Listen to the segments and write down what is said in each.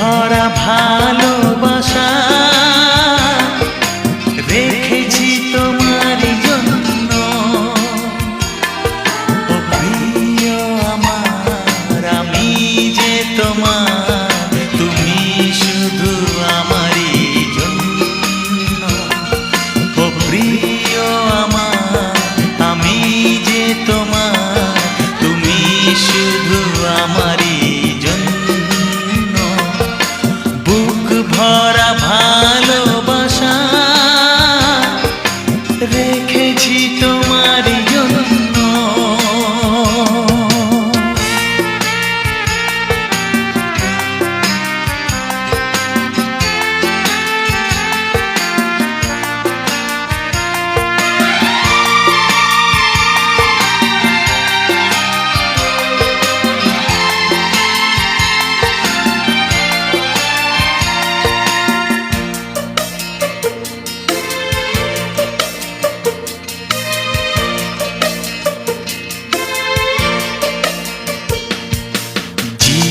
ভরা ভালোবাসা। ভরা ভাই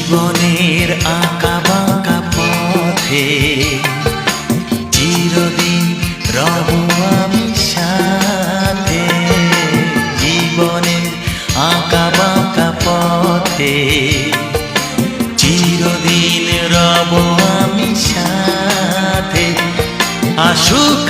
জীবনের আঁকা বাঁকা পথে চিরদিন রব আমি সাথে। জীবনের আঁকা বাঁকা পথে চিরদিন রব আমি সাথে। আশুক